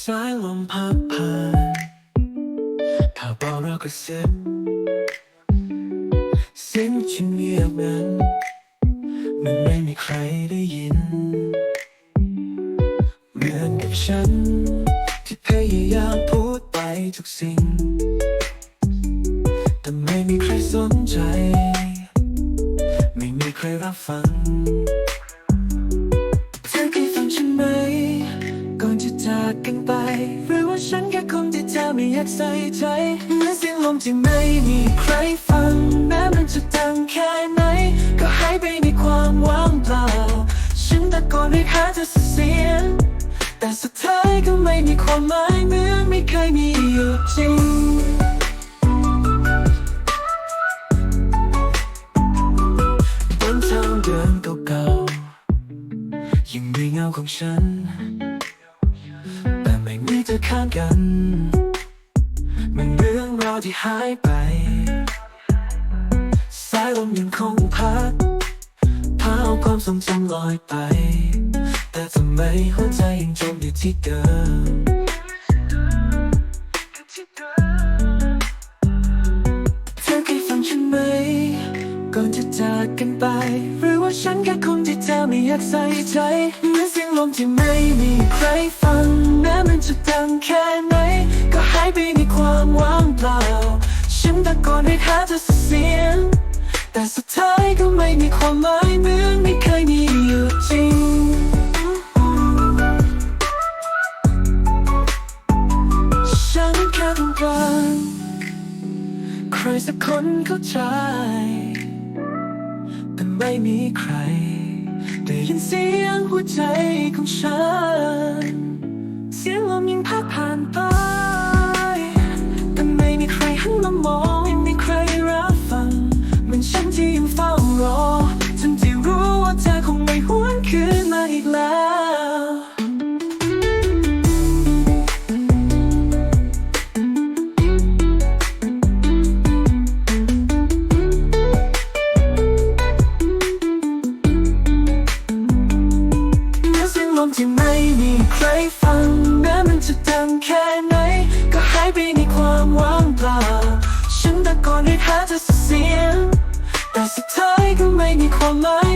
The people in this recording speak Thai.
สายลมพัดผ่านถ้าบอกเราก็เสร็จเสียงฉันเงียบนั้นมันไม่มีใครได้ยินเหมือนกับฉัน ที่พยายามพูดไปทุกสิ่ง แต่ไม่มีใครสนใจ ไม่มีใครรับฟัง กกันไป หรือว่าฉันแค่คนที่เธอไม่อยากใส่ใจเหมือนเสียงลมที่ไม่มีใครฟัง แม้มันจะดังแค่ไหน ก็หายไปในความว่างเปล่า ฉันตะโกนเรียกหาเธอเสียง แต่สุดท้ายก็ไม่มีความหมายเหมือนไม่เคยมีอยู่จริงบนทางเดินเก่าๆยังมีเงาของฉัน ข้างกัน มันเรื่องราวที่หายไป สายลมยังคงพัดพาเอาความทรงจำลอยไป แต่ทำไมหัวใจยังจมอยู่ที่เดิมเธอเคยฟังฉันไหม ก่อนจะจากกันไป หรือว่าฉันแค่คนที่เธอไม่อยากใส่ใจเหมือนเสียงลมที่ไม่มีใครฟังแม้มันจะ นตะโกนเรียกหาเธอเสียง แต่สุดท้ายก็ไม่มีความหมายเหมือนไม่เคยมีอยู่จริง ฉันแค่ต้องการใครสักคนเข้าใจ แต่ไม่มีใครได้ยินเสียงหัวใจของฉัน ที่ไม่มีใครฟังแม้มันจะดังแค่ไหน ก็หายไปในความว่างเปล่า ฉันตะโกนเรียกหาเธอเสียง แต่สุดท้ายก็ไม่มีความหมาย